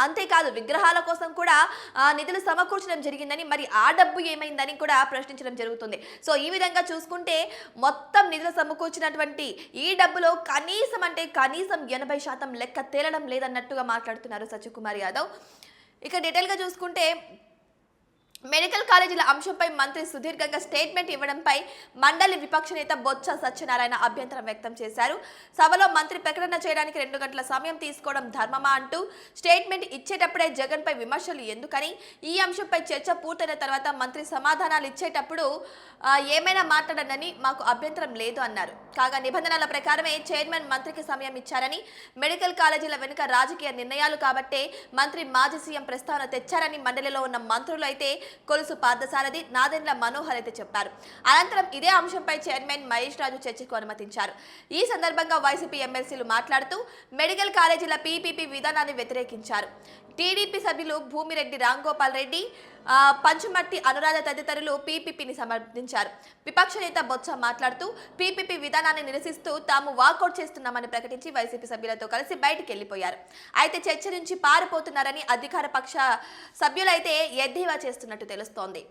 అంతేకాదు విగ్రహాల కోసం కూడా ఆ, నిధులు సమకూర్చడం జరిగిందని మరి ఆ డబ్బు ఏమైందని కూడా ప్రశ్నించడం జరుగుతుంది. సో ఈ విధంగా చూసుకుంటే మొత్తం నిధులు సమకూర్చినటువంటి ఈ డబ్బులో కనీసం అంటే కనీసం ఎనభై శాతం లెక్క తేలడం లేదన్నట్టుగా మాట్లాడుతున్నారు సత్యకుమార్ యాదవ్. ఇక డీటెయిల్గా చూసుకుంటే మెడికల్ కాలేజీల అంశంపై మంత్రి సుదీర్ఘంగా స్టేట్మెంట్ ఇవ్వడంపై మండలి విపక్ష నేత బొత్స సత్యనారాయణ అభ్యంతరం వ్యక్తం చేశారు. సభలో మంత్రి ప్రకటన చేయడానికి రెండు గంటల సమయం తీసుకోవడం ధర్మమా అంటూ స్టేట్మెంట్ ఇచ్చేటప్పుడే జగన్పై విమర్శలు ఎందుకని ఈ అంశంపై చర్చ పూర్తయిన తర్వాత మంత్రి సమాధానాలు ఇచ్చేటప్పుడు ఏమైనా మాట్లాడనని మాకు అభ్యంతరం లేదు అన్నారు. కాగా నిబంధనల ప్రకారమే చైర్మన్ మంత్రికి సమయం ఇచ్చారని మెడికల్ కాలేజీల వెనుక రాజకీయ నిర్ణయాలు కాబట్టే మంత్రి మాజీ సీఎం ప్రస్తావన తెచ్చారని మండలిలో ఉన్న మంత్రులు అయితే కొలుసు పార్థసారథి నాదెండ్ల మనోహర్ అయితే చెప్పారు. అనంతరం ఇదే అంశంపై చైర్మన్ మహేష్ రాజు చర్చకు అనుమతించారు. ఈ సందర్భంగా వైసీపీ ఎమ్మెల్సీలు మాట్లాడుతూ మెడికల్ కాలేజీల పీపీపీ విధానాన్ని వ్యతిరేకించారు. టీడీపీ సభ్యులు భూమిరెడ్డి రాంగోపాల్ రెడ్డి పంచుమర్తి అనురాధ తదితరులు పీపీపీని సమర్థించారు. విపక్ష నేత బొత్స మాట్లాడుతూ పీపీపీ విధానాన్ని నిరసిస్తూ తాము వాకౌట్ చేస్తున్నామని ప్రకటించి వైసీపీ సభ్యులతో కలిసి బయటికి వెళ్ళిపోయారు అయితే చర్చ నుంచి పారిపోతున్నారని అధికార పక్ష సభ్యులైతే ఎద్దేవా చేస్తున్నట్టు తెలుస్తోంది.